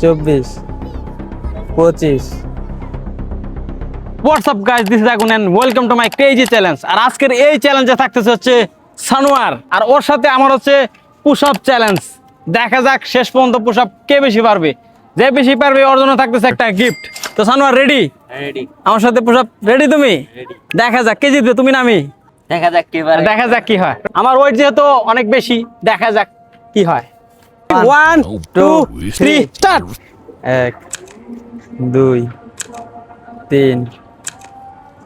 চব্বিশ পঁচিশ। What's up guys this আগুন and welcome to my crazy challenge আর আজকের এই চ্যালেঞ্জে থাকতেছে হচ্ছে সানোয়ার আর ওর সাথে আমার হচ্ছে পুশ আপ চ্যালেঞ্জ দেখা যাক শেষ পর্যন্ত পুশ আপ কে বেশি পারবে। যে বেশি পারবে ওর জন্য থাকতেছে একটা গিফট তো সানোয়ার রেডি রেডি আমার সাথে পুশ আপ রেডি তুমি দেখা যাক কে জিতবে তুমি না আমি? দেখা যাক কি দেখা যাক কি হয়। আমার ওয়েট যেহেতু অনেক বেশি দেখা যাক কি হয়। ওয়ান টু থ্রি স্টার্ট এক দুই তিন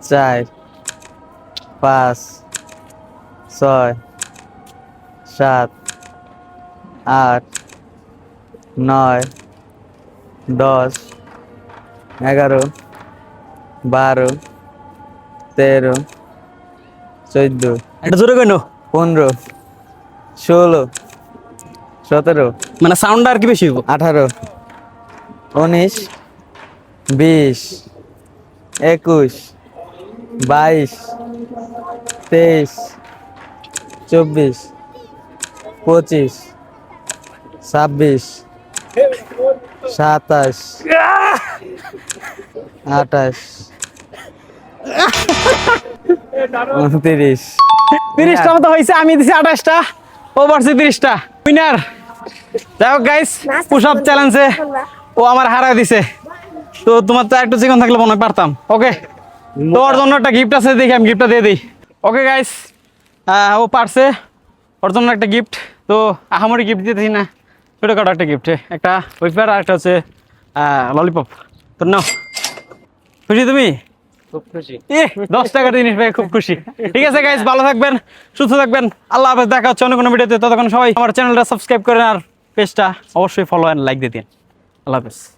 চার পাঁচ ছয় সাত আট নয় দশ এগারো বারো তেরো চোদ্দ এটা জোরে কেন পনেরো ষোলো সতেরো। মানে সাউন্ড আর কি বেশি আঠারো। উনিশ বিশ একুশ বাইশ তেইশ চব্বিশ পঁচিশ ছাব্বিশ সাতাশ আঠাশ উনত্রিশ। তিরিশটা মতো হয়েছে আমি দিছি আঠাশটা। ও পারছে তিরিশটা। উইনার যাই হোক গাইস পুশ আপ চ্যালেঞ্জে ও আমার হারায় দিছে। তো তোমার তো একটু চিকন থাকলে মনে পারতাম। ওকে তো ওর জন্য একটা গিফট আছে দেখি আমি গিফটটা দিয়ে দিই। ওকে গাইস ও পারছে। ওর জন্য একটা গিফট তো আহামরি গিফট দিতেছি না। ছোটোখাটো একটা গিফট একটা ওয়েফার আর একটা হচ্ছে ললিপপ তো নাও। খুশি তুমি? খুব খুশি। দশ টাকার জিনিস পেয়ে খুব খুশি। ঠিক আছে গাইজ ভালো থাকবেন সুস্থ থাকবেন। আল্লাহ হাফেজ দেখা হচ্ছে অন্য কোনো ভিডিওতে ততক্ষণ সবাই আমার চ্যানেলটা সাবস্ক্রাইব করেন আর পেজটা অবশ্যই ফলো অ্যান্ড লাইক দিয়ে দিন। আল্লাহ হাফেজ।